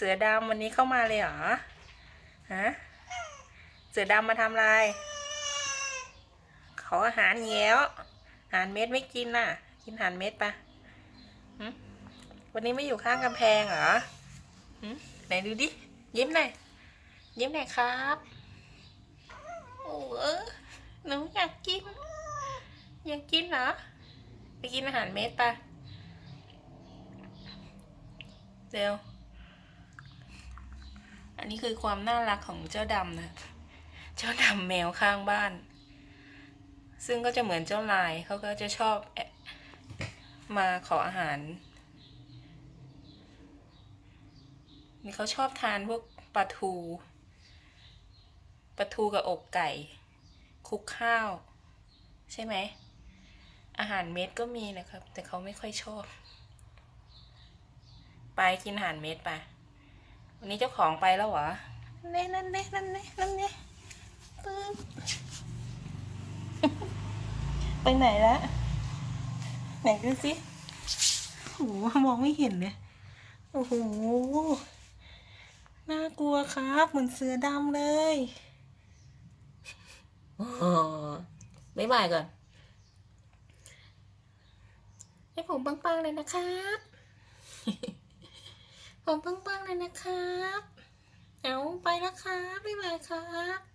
สือดำวันนี้เข้ามาเลยเหรอ ฮะ เสือดำมาทำอะไร ขออาหารเงี้ยวอาหารเม็ดไม่กินน่ะ กินอาหารเม็ดปะวันนี้ไม่อยู่ข้างกำแพงเหรอไหนดูดิ ยิ้มหน่อย ยิ้มหน่อยครับโอ้เออหนูอยากกิน อยากกินเหรอ ไปกินอาหารเม็ดปะเร็ว อันนี้คือความน่ารักของเจ้าดำนะ เจ้าดำแมวข้างบ้าน ซึ่งก็จะเหมือนเจ้าลายเขาก็จะชอบมาขออาหาร นี่เขาชอบทานพวกปลาทูปลาทูกับอกไก่ คุกข้าว ใช่ไหม อาหารเม็ดก็มีนะครับ แต่เขาไม่ค่อยชอบ ไปกินอาหารเม็ดไป วันนี้เจ้าของไปแล้วเหรอเน่นั่นเน่นั่นเน่นั่นเน่ปึ๊บไปไหนละไหนดูสิโอ้โหมองไม่เห็นเลยโอ้โหน่ากลัวครับเหมือนเสือดำเลยอ๋อบ๊ายบายก่อนให้ผมปังๆเลยนะครับ ผมปังๆเลยนะครับ เอาไปแล้วครับบ๊ายบายครับ